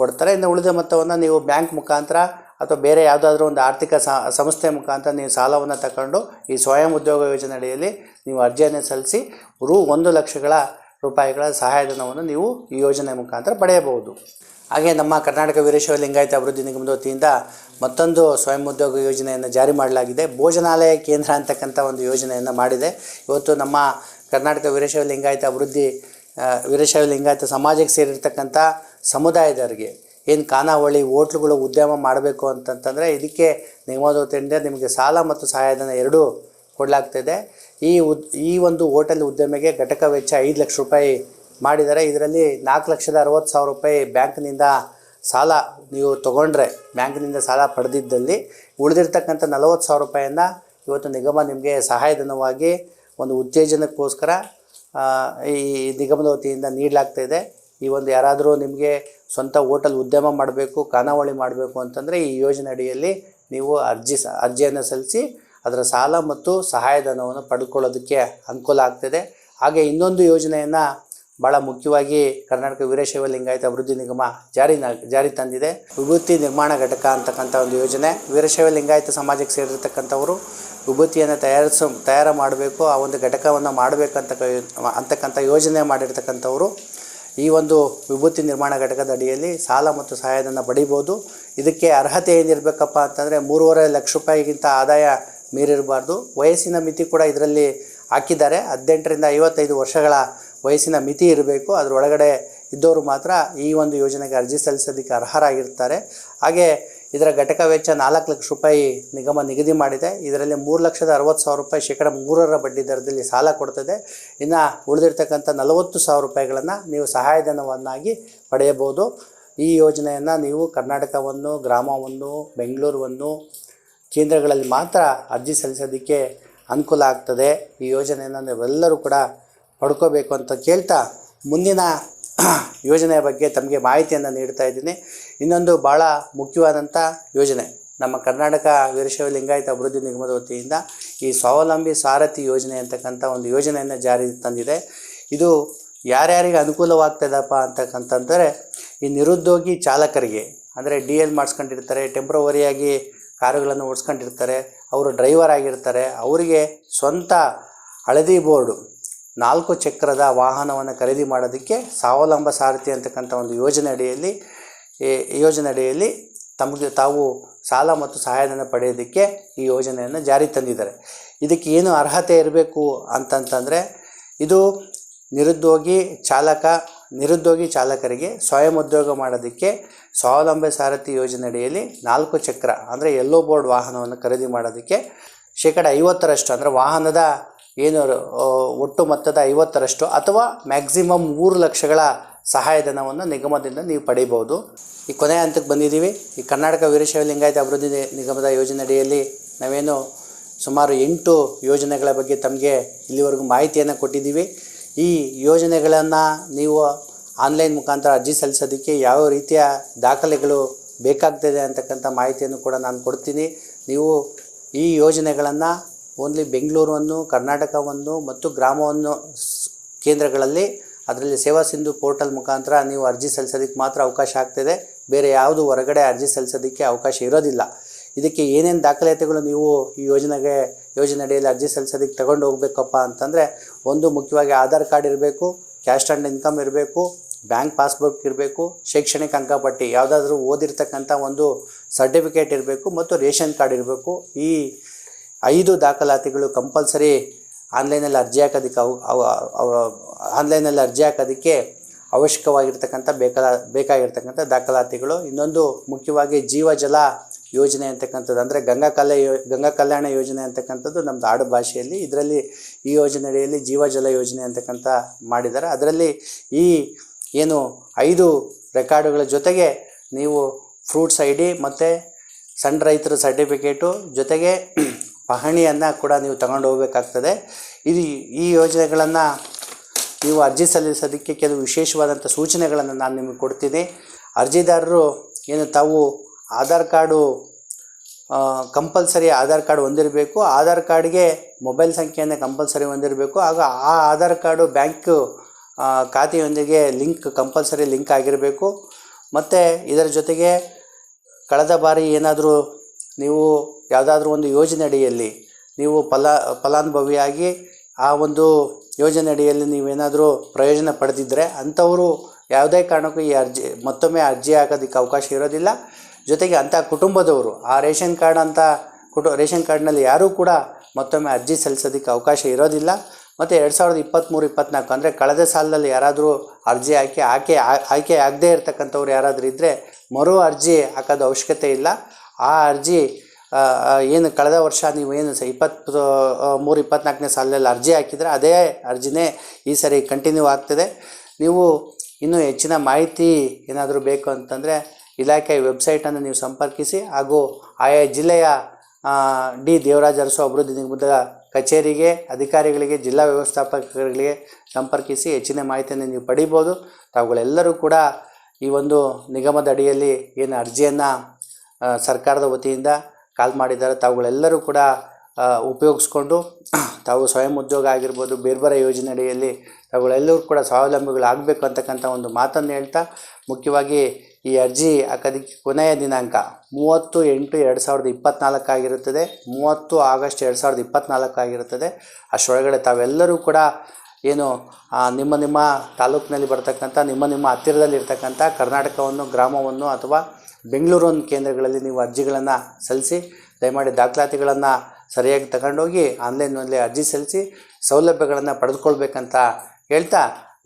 ಕೊಡ್ತಾರೆ. ಇನ್ನು ಉಳಿದ ಮೊತ್ತವನ್ನು ನೀವು ಬ್ಯಾಂಕ್ ಮುಖಾಂತರ ಅಥವಾ ಬೇರೆ ಯಾವುದಾದ್ರೂ ಒಂದು ಆರ್ಥಿಕ ಸಂಸ್ಥೆ ಮುಖಾಂತರ ನೀವು ಸಾಲವನ್ನು ತಗೊಂಡು ಈ ಸ್ವಯಂ ಉದ್ಯೋಗ ಯೋಜನೆ ಅಡಿಯಲ್ಲಿ ನೀವು ಅರ್ಜಿಯನ್ನು ಸಲ್ಲಿಸಿ ರು ಒಂದು ಲಕ್ಷಗಳ ರೂಪಾಯಿಗಳ ಸಹಾಯಧನವನ್ನು ನೀವು ಈ ಯೋಜನೆ ಮುಖಾಂತರ ಪಡೆಯಬಹುದು. ಹಾಗೆ ನಮ್ಮ ಕರ್ನಾಟಕ ವೀರಶೈವ ಲಿಂಗಾಯತ ಅಭಿವೃದ್ಧಿ ನಿಗಮದ ವತಿಯಿಂದ ಮತ್ತೊಂದು ಸ್ವಯಂ ಉದ್ಯೋಗ ಯೋಜನೆಯನ್ನು ಜಾರಿ ಮಾಡಲಾಗಿದೆ. ಭೋಜನಾಲಯ ಕೇಂದ್ರ ಅಂತಕ್ಕಂಥ ಒಂದು ಯೋಜನೆಯನ್ನು ಮಾಡಿದೆ. ಇವತ್ತು ನಮ್ಮ ಕರ್ನಾಟಕ ವೀರಶೈವ ಲಿಂಗಾಯತ ಅಭಿವೃದ್ಧಿ ವೀರಶೈವ ಲಿಂಗಾಯತ ಸಮಾಜಕ್ಕೆ ಸೇರಿರ್ತಕ್ಕಂಥ ಸಮುದಾಯದವರಿಗೆ ಏನು ಖಾನಾವಳಿ ಹೋಟ್ಲುಗಳು ಉದ್ಯಮ ಮಾಡಬೇಕು ಅಂತಂತಂದರೆ ಇದಕ್ಕೆ ನಿಗಮದ ವತಿಯಿಂದ ನಿಮಗೆ ಸಾಲ ಮತ್ತು ಸಹಾಯಧನ ಎರಡೂ ಕೊಡಲಾಗ್ತಿದೆ. ಈ ಉದ್, ಈ ಒಂದು ಹೋಟೆಲ್ ಉದ್ಯಮಿಗೆ ಘಟಕ ವೆಚ್ಚ ಐದು ಲಕ್ಷ ರೂಪಾಯಿ ಮಾಡಿದ್ದಾರೆ ಇದರಲ್ಲಿ ನಾಲ್ಕು ಲಕ್ಷದ ಅರವತ್ತು ಸಾವಿರ ರೂಪಾಯಿ ಬ್ಯಾಂಕ್ನಿಂದ ಸಾಲ ನೀವು ತೊಗೊಂಡ್ರೆ, ಬ್ಯಾಂಕ್ನಿಂದ ಸಾಲ ಪಡೆದಿದ್ದಲ್ಲಿ ಉಳಿದಿರ್ತಕ್ಕಂಥ ನಲವತ್ತು ಸಾವಿರ ರೂಪಾಯಿಯನ್ನು ಇವತ್ತು ನಿಗಮ ನಿಮಗೆ ಸಹಾಯಧನವಾಗಿ ಒಂದು ಉತ್ತೇಜನಕ್ಕೋಸ್ಕರ ಈ ನಿಗಮದ ವತಿಯಿಂದ ನೀಡಲಾಗ್ತಾ ಇದೆ. ಈ ಒಂದು ಯಾರಾದರೂ ನಿಮಗೆ ಸ್ವಂತ ಹೋಟೆಲ್ ಉದ್ಯಮ ಮಾಡಬೇಕು, ಖಾನಾವಳಿ ಮಾಡಬೇಕು ಅಂತಂದರೆ ಈ ಯೋಜನೆ ಅಡಿಯಲ್ಲಿ ನೀವು ಅರ್ಜಿ ಸ, ಅರ್ಜಿಯನ್ನು ಸಲ್ಲಿಸಿ ಅದರ ಸಾಲ ಮತ್ತು ಸಹಾಯಧನವನ್ನು ಪಡ್ಕೊಳ್ಳೋದಕ್ಕೆ ಅನುಕೂಲ ಆಗ್ತಿದೆ. ಹಾಗೆ ಇನ್ನೊಂದು ಯೋಜನೆಯನ್ನು ಭಾಳ ಮುಖ್ಯವಾಗಿ ಕರ್ನಾಟಕ ವೀರಶೈವ ಲಿಂಗಾಯತ ಅಭಿವೃದ್ಧಿ ನಿಗಮ ಜಾರಿ ಜಾರಿ ತಂದಿದೆ. ವಿಭೂತಿ ನಿರ್ಮಾಣ ಘಟಕ ಅಂತಕ್ಕಂಥ ಒಂದು ಯೋಜನೆ. ವೀರಶೈವ ಲಿಂಗಾಯತ ಸಮಾಜಕ್ಕೆ ಸೇರಿರ್ತಕ್ಕಂಥವರು ವಿಭೂತಿಯನ್ನು ತಯಾರಿಸ, ತಯಾರು ಮಾಡಬೇಕು. ಆ ಒಂದು ಘಟಕವನ್ನು ಮಾಡಬೇಕಂತ ಅಂತಕ್ಕಂಥ ಯೋಜನೆ ಮಾಡಿರ್ತಕ್ಕಂಥವರು. ಈ ಒಂದು ವಿಭೂತಿ ನಿರ್ಮಾಣ ಘಟಕದ ಅಡಿಯಲ್ಲಿ ಸಾಲ ಮತ್ತು ಸಹಾಯಧನ ಪಡಿಬೋದು. ಇದಕ್ಕೆ ಅರ್ಹತೆ ಏನಿರಬೇಕಪ್ಪ ಅಂತಂದರೆ ಮೂರುವರೆ ಲಕ್ಷ ರೂಪಾಯಿಗಿಂತ ಆದಾಯ ಮೀರಿರಬಾರ್ದು. ವಯಸ್ಸಿನ ಮಿತಿ ಕೂಡ ಇದರಲ್ಲಿ ಹಾಕಿದ್ದಾರೆ. ಹದಿನೆಂಟರಿಂದ ಐವತ್ತೈದು ವರ್ಷಗಳ ವಯಸ್ಸಿನ ಮಿತಿ ಇರಬೇಕು, ಅದರೊಳಗಡೆ ಇದ್ದವರು ಮಾತ್ರ ಈ ಒಂದು ಯೋಜನೆಗೆ ಅರ್ಜಿ ಸಲ್ಲಿಸೋದಕ್ಕೆ ಅರ್ಹರಾಗಿರ್ತಾರೆ. ಹಾಗೆ ಇದರ ಘಟಕ ವೆಚ್ಚ ನಾಲ್ಕು ಲಕ್ಷ ರೂಪಾಯಿ ನಿಗಮ ನಿಗದಿ ಮಾಡಿದೆ. ಇದರಲ್ಲಿ ಮೂರು ಲಕ್ಷದ ಅರವತ್ತು ಸಾವಿರ ರೂಪಾಯಿ ಶೇಕಡ ಮೂರರ ಬಡ್ಡಿ ದರದಲ್ಲಿ ಸಾಲ ಕೊಡ್ತದೆ. ಇನ್ನು ಉಳಿದಿರ್ತಕ್ಕಂಥ ನಲವತ್ತು ಸಾವಿರ ರೂಪಾಯಿಗಳನ್ನು ನೀವು ಸಹಾಯಧನವನ್ನಾಗಿ ಪಡೆಯಬಹುದು. ಈ ಯೋಜನೆಯನ್ನು ನೀವು ಕರ್ನಾಟಕವನ್ನು, ಗ್ರಾಮವನ್ನು ಬೆಂಗಳೂರನ್ನು ಕೇಂದ್ರಗಳಲ್ಲಿ ಮಾತ್ರ ಅರ್ಜಿ ಸಲ್ಲಿಸೋದಕ್ಕೆ ಅನುಕೂಲ ಆಗ್ತದೆ. ಈ ಯೋಜನೆಯನ್ನು ನೀವೆಲ್ಲರೂ ಕೂಡ ಪಡ್ಕೋಬೇಕು ಅಂತ ಕೇಳ್ತಾ ಮುಂದಿನ ಯೋಜನೆಯ ಬಗ್ಗೆ ತಮಗೆ ಮಾಹಿತಿಯನ್ನು ನೀಡ್ತಾ ಇದ್ದೀನಿ. ಇನ್ನೊಂದು ಭಾಳ ಮುಖ್ಯವಾದಂಥ ಯೋಜನೆ, ನಮ್ಮ ಕರ್ನಾಟಕ ವೀರಶೈವ ಲಿಂಗಾಯತ ಅಭಿವೃದ್ಧಿ ನಿಗಮದ ವತಿಯಿಂದ ಈ ಸ್ವಾವಲಂಬಿ ಸಾರಥಿ ಯೋಜನೆ ಅಂತಕ್ಕಂಥ ಒಂದು ಯೋಜನೆಯನ್ನು ಜಾರಿಗೆ ತಂದಿದೆ. ಇದು ಯಾರ್ಯಾರಿಗೆ ಅನುಕೂಲವಾಗ್ತದಪ್ಪ ಅಂತಕ್ಕಂತಂದರೆ ಈ ನಿರುದ್ಯೋಗಿ ಚಾಲಕರಿಗೆ, ಅಂದರೆ ಡಿ ಎಲ್ ಮಾಡಿಸ್ಕೊಂಡಿರ್ತಾರೆ, ಟೆಂಪ್ರವರಿಯಾಗಿ ಕಾರುಗಳನ್ನು ಓಡಿಸ್ಕೊಂಡಿರ್ತಾರೆ, ಅವರು ಡ್ರೈವರ್ ಆಗಿರ್ತಾರೆ, ಅವರಿಗೆ ಸ್ವಂತ ಹಳದಿ ಬೋರ್ಡು ನಾಲ್ಕು ಚಕ್ರದ ವಾಹನವನ್ನು ಖರೀದಿ ಮಾಡೋದಕ್ಕೆ ಸ್ವಾವಲಂಬ ಸಾರಥಿ ಅಂತಕ್ಕಂಥ ಒಂದು ಯೋಜನೆ ಅಡಿಯಲ್ಲಿ ಯೋಜನೆ ಅಡಿಯಲ್ಲಿ ತಮಗೆ ತಾವು ಸಾಲ ಮತ್ತು ಸಹಾಯಧನ ಪಡೆಯೋದಕ್ಕೆ ಈ ಯೋಜನೆಯನ್ನು ಜಾರಿ ತಂದಿದ್ದಾರೆ. ಇದಕ್ಕೆ ಏನು ಅರ್ಹತೆ ಇರಬೇಕು ಅಂತಂತಂದರೆ, ಇದು ನಿರುದ್ಯೋಗಿ ಚಾಲಕ, ನಿರುದ್ಯೋಗಿ ಚಾಲಕರಿಗೆ ಸ್ವಯಂ ಉದ್ಯೋಗ ಮಾಡೋದಕ್ಕೆ ಸ್ವಾವಲಂಬಿ ಸಾರಥಿ ಯೋಜನೆ ಅಡಿಯಲ್ಲಿ ನಾಲ್ಕು ಚಕ್ರ, ಅಂದರೆ ಎಲ್ಲೋ ಬೋರ್ಡ್ ವಾಹನವನ್ನು ಖರೀದಿ ಮಾಡೋದಕ್ಕೆ ಶೇಕಡ ಐವತ್ತರಷ್ಟು, ಅಂದರೆ ವಾಹನದ ಏನು ಒಟ್ಟು ಮೊತ್ತದ ಐವತ್ತರಷ್ಟು ಅಥವಾ ಮ್ಯಾಕ್ಸಿಮಮ್ ಮೂರು ಲಕ್ಷಗಳ ಸಹಾಯಧನವನ್ನು ನಿಗಮದಿಂದ ನೀವು ಪಡೆಯಬಹುದು ಈ ಕೊನೆಯ ಹಂತಕ್ಕೆ ಬಂದಿದ್ದೀವಿ. ಈ ಕರ್ನಾಟಕ ವೀರಶೈವ ಲಿಂಗಾಯತ ಅಭಿವೃದ್ಧಿ ನಿಗಮದ ಯೋಜನೆ ಅಡಿಯಲ್ಲಿ ನಾವೇನು ಸುಮಾರು ಎಂಟು ಯೋಜನೆಗಳ ಬಗ್ಗೆ ತಮಗೆ ಇಲ್ಲಿವರೆಗೂ ಮಾಹಿತಿಯನ್ನು ಕೊಟ್ಟಿದ್ದೀವಿ. ಈ ಯೋಜನೆಗಳನ್ನು ನೀವು ಆನ್ಲೈನ್ ಮುಖಾಂತರ ಅರ್ಜಿ ಸಲ್ಲಿಸೋದಕ್ಕೆ ಯಾವ ರೀತಿಯ ದಾಖಲೆಗಳು ಬೇಕಾಗ್ತದೆ ಅಂತಕ್ಕಂಥ ಮಾಹಿತಿಯನ್ನು ಕೂಡ ನಾನು ಕೊಡ್ತೀನಿ. ನೀವು ಈ ಯೋಜನೆಗಳನ್ನು ಓನ್ಲಿ ಬೆಂಗಳೂರನ್ನು ಕರ್ನಾಟಕವನ್ನು ಮತ್ತು ಗ್ರಾಮವನ್ನು ಕೇಂದ್ರಗಳಲ್ಲಿ ಅದರಲ್ಲಿ ಸೇವಾ ಸಿಂಧು ಪೋರ್ಟಲ್ ಮುಖಾಂತರ ನೀವು ಅರ್ಜಿ ಸಲ್ಲಿಸೋದಕ್ಕೆ ಮಾತ್ರ ಅವಕಾಶ ಆಗ್ತದೆ. ಬೇರೆ ಯಾವುದು ಹೊರಗಡೆ ಅರ್ಜಿ ಸಲ್ಲಿಸೋದಕ್ಕೆ ಅವಕಾಶ ಇರೋದಿಲ್ಲ. ಇದಕ್ಕೆ ಏನೇನು ದಾಖಲಾತಿಗಳು ನೀವು ಈ ಯೋಜನೆಗೆ ಯೋಜನೆ ಅಡಿಯಲ್ಲಿ ಅರ್ಜಿ ಸಲ್ಲಿಸೋದಕ್ಕೆ ತಗೊಂಡು ಹೋಗ್ಬೇಕಪ್ಪ ಅಂತಂದರೆ, ಒಂದು ಮುಖ್ಯವಾಗಿ ಆಧಾರ್ ಕಾರ್ಡ್ ಇರಬೇಕು, ಕ್ಯಾಶ್ ಆ್ಯಂಡ್ ಇನ್ಕಮ್ ಇರಬೇಕು, ಬ್ಯಾಂಕ್ ಪಾಸ್ಬುಕ್ ಇರಬೇಕು, ಶೈಕ್ಷಣಿಕ ಅಂಕಪಟ್ಟಿ, ಯಾವುದಾದ್ರೂ ಓದಿರ್ತಕ್ಕಂಥ ಒಂದು ಸರ್ಟಿಫಿಕೇಟ್ ಇರಬೇಕು ಮತ್ತು ರೇಷನ್ ಕಾರ್ಡ್ ಇರಬೇಕು. ಈ ಐದು ದಾಖಲಾತಿಗಳು ಕಂಪಲ್ಸರಿ ಆನ್ಲೈನಲ್ಲಿ ಅರ್ಜಿ ಹಾಕೋದಕ್ಕೆ ಅವು ಆನ್ಲೈನಲ್ಲಿ ಅರ್ಜಿ ಹಾಕೋದಕ್ಕೆ ಅವಶ್ಯಕವಾಗಿರ್ತಕ್ಕಂಥ ಬೇಕಾ ಬೇಕಾಗಿರ್ತಕ್ಕಂಥ ದಾಖಲಾತಿಗಳು. ಇನ್ನೊಂದು ಮುಖ್ಯವಾಗಿ ಜೀವಜಲ ಯೋಜನೆ ಅಂತಕ್ಕಂಥದ್ದು, ಅಂದರೆ ಗಂಗಾ ಕಲ್ಯಾಣ ಗಂಗಾ ಕಲ್ಯಾಣ ಯೋಜನೆ ಅಂತಕ್ಕಂಥದ್ದು ನಮ್ಮದು ಆಡು ಭಾಷೆಯಲ್ಲಿ. ಇದರಲ್ಲಿ ಈ ಯೋಜನೆ ಅಡಿಯಲ್ಲಿ ಜೀವಜಲ ಯೋಜನೆ ಅಂತಕ್ಕಂಥ ಮಾಡಿದ್ದಾರೆ. ಅದರಲ್ಲಿ ಈ ಏನು ಐದು ರೆಕಾರ್ಡುಗಳ ಜೊತೆಗೆ ನೀವು ಫ್ರೂಟ್ಸ್ ಐ ಡಿ ಮತ್ತು ಸಣ್ಣ ರೈತರ ಸರ್ಟಿಫಿಕೇಟು ಜೊತೆಗೆ ಪಹಣಿಯನ್ನು ಕೂಡ ನೀವು ತಗೊಂಡು ಹೋಗಬೇಕಾಗ್ತದೆ. ಇದು ಈ ಯೋಜನೆಗಳನ್ನು ನೀವು ಅರ್ಜಿ ಸಲ್ಲಿಸೋದಕ್ಕೆ ಕೆಲವು ವಿಶೇಷವಾದಂಥ ಸೂಚನೆಗಳನ್ನು ನಾನು ನಿಮಗೆ ಕೊಡ್ತೀನಿ. ಅರ್ಜಿದಾರರು ಏನು ತಾವು Aadhaar card compulsory Aadhaar card ಹೊಂದಿರಬೇಕು. ಆಧಾರ್ ಕಾರ್ಡ್ಗೆ ಮೊಬೈಲ್ ಸಂಖ್ಯೆಯನ್ನು ಕಂಪಲ್ಸರಿ ಹೊಂದಿರಬೇಕು. ಆಗ ಆ ಆಧಾರ್ ಕಾರ್ಡು ಬ್ಯಾಂಕ್ ಖಾತೆಯೊಂದಿಗೆ ಲಿಂಕ್, ಕಂಪಲ್ಸರಿ ಲಿಂಕ್ ಆಗಿರಬೇಕು. ಮತ್ತು ಇದರ ಜೊತೆಗೆ ಕಳೆದ ಬಾರಿ ಏನಾದರೂ ನೀವು ಯಾವುದಾದ್ರೂ ಒಂದು ಯೋಜನೆ ಅಡಿಯಲ್ಲಿ ನೀವು ಫಲ, ಫಲಾನುಭವಿಯಾಗಿ ಆ ಒಂದು ಯೋಜನೆ ಅಡಿಯಲ್ಲಿ ನೀವೇನಾದರೂ ಪ್ರಯೋಜನ ಪಡೆದಿದ್ದರೆ ಅಂಥವರು ಯಾವುದೇ ಕಾರಣಕ್ಕೂ ಈ ಅರ್ಜಿ, ಮತ್ತೊಮ್ಮೆ ಅರ್ಜಿ ಹಾಕೋದಕ್ಕೆ ಅವಕಾಶ ಇರೋದಿಲ್ಲ. ಜೊತೆಗೆ ಅಂಥ ಕುಟುಂಬದವರು, ಆ ರೇಷನ್ ಕಾರ್ಡ್ ಅಂತ ಕುಟು, ರೇಷನ್ ಕಾರ್ಡ್ನಲ್ಲಿ ಯಾರೂ ಕೂಡ ಮತ್ತೊಮ್ಮೆ ಅರ್ಜಿ ಸಲ್ಲಿಸೋದಕ್ಕೆ ಅವಕಾಶ ಇರೋದಿಲ್ಲ. ಮತ್ತು ಎರಡು ಸಾವಿರದ ಇಪ್ಪತ್ತ್ಮೂರು ಇಪ್ಪತ್ತ್ನಾಲ್ಕು ಅಂದರೆ ಕಳೆದ ಸಾಲಿನಲ್ಲಿ ಯಾರಾದರೂ ಅರ್ಜಿ ಹಾಕಿ ಆಕೆ ಆಯ್ಕೆ ಆಗದೇ ಇರತಕ್ಕಂಥವ್ರು ಯಾರಾದರೂ ಇದ್ದರೆ ಮರು ಅರ್ಜಿ ಹಾಕೋದು ಅವಶ್ಯಕತೆ ಇಲ್ಲ. ಆ ಅರ್ಜಿ ಏನು ಕಳೆದ ವರ್ಷ ನೀವು ಏನು ಸ ಇಪ್ಪತ್ತು ಮೂರು ಇಪ್ಪತ್ನಾಲ್ಕನೇ ಸಾಲಿನಲ್ಲಿ ಅರ್ಜಿ ಹಾಕಿದರೆ ಅದೇ ಅರ್ಜಿನೇ ಈ ಸರಿ ಕಂಟಿನ್ಯೂ ಆಗ್ತದೆ. ನೀವು ಇನ್ನೂ ಹೆಚ್ಚಿನ ಮಾಹಿತಿ ಏನಾದರೂ ಬೇಕು ಅಂತಂದರೆ ಇಲಾಖೆಯ ವೆಬ್ಸೈಟನ್ನು ನೀವು ಸಂಪರ್ಕಿಸಿ ಹಾಗೂ ಆಯಾ ಜಿಲ್ಲೆಯ ಡಿ ದೇವರಾಜ ಅರಸು ಅಭಿವೃದ್ಧಿ ನಿಗಮದ ಕಚೇರಿಗೆ, ಅಧಿಕಾರಿಗಳಿಗೆ, ಜಿಲ್ಲಾ ವ್ಯವಸ್ಥಾಪಕರಿಗೆ ಸಂಪರ್ಕಿಸಿ ಹೆಚ್ಚಿನ ಮಾಹಿತಿಯನ್ನು ನೀವು ಪಡಿಬೋದು. ತಾವುಗಳೆಲ್ಲರೂ ಕೂಡ ಈ ಒಂದು ನಿಗಮದ ಅಡಿಯಲ್ಲಿ ಏನು ಅರ್ಜಿಯನ್ನು ಸರ್ಕಾರದ ವತಿಯಿಂದ ಕಾಲ್ ಮಾಡಿದ್ದಾರೆ. ತಾವುಗಳೆಲ್ಲರೂ ಕೂಡ ಉಪಯೋಗಿಸ್ಕೊಂಡು ತಾವು ಸ್ವಯಂ ಉದ್ಯೋಗ ಆಗಿರ್ಬೋದು ಬೇರೆ ಯೋಜನೆ ಅಡಿಯಲ್ಲಿ ತಾವುಗಳೆಲ್ಲರೂ ಕೂಡ ಸ್ವಾವಲಂಬಿಗಳಾಗಬೇಕು ಅಂತಕ್ಕಂಥ ಒಂದು ಮಾತನ್ನು ಹೇಳ್ತಾ, ಮುಖ್ಯವಾಗಿ ಈ ಅರ್ಜಿ ಹಾಕೋದಕ್ಕೆ ಕೊನೆಯ ದಿನಾಂಕ ಮೂವತ್ತು ಎಂಟು ಎರಡು ಸಾವಿರದ ಇಪ್ಪತ್ತ್ನಾಲ್ಕು ಆಗಿರುತ್ತದೆ. ಮೂವತ್ತು ಆಗಸ್ಟ್ ಎರಡು ಸಾವಿರದ ಇಪ್ಪತ್ನಾಲ್ಕು ಆಗಿರುತ್ತದೆ. ಅಷ್ಟರೊಳಗಡೆ ತಾವೆಲ್ಲರೂ ಕೂಡ ಏನು ನಿಮ್ಮ ನಿಮ್ಮ ತಾಲೂಕಿನಲ್ಲಿ ಬರ್ತಕ್ಕಂಥ, ನಿಮ್ಮ ನಿಮ್ಮ ಹತ್ತಿರದಲ್ಲಿರ್ತಕ್ಕಂಥ ಕರ್ನಾಟಕವನ್ನು, ಗ್ರಾಮವನ್ನು ಅಥವಾ ಬೆಂಗಳೂರು ಕೇಂದ್ರಗಳಲ್ಲಿ ನೀವು ಅರ್ಜಿಗಳನ್ನು ಸಲ್ಲಿಸಿ, ದಯಮಾಡಿ ದಾಖಲಾತಿಗಳನ್ನು ಸರಿಯಾಗಿ ತಗೊಂಡೋಗಿ ಆನ್ಲೈನ್ನಲ್ಲಿ ಅರ್ಜಿ ಸಲ್ಲಿಸಿ ಸೌಲಭ್ಯಗಳನ್ನು ಪಡೆದುಕೊಳ್ಬೇಕಂತ ಹೇಳ್ತಾ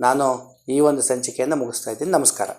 ನಾನು ಈ ಒಂದು ಸಂಚಿಕೆಯನ್ನು ಮುಗಿಸ್ತಾ ಇದ್ದೀನಿ. ನಮಸ್ಕಾರ.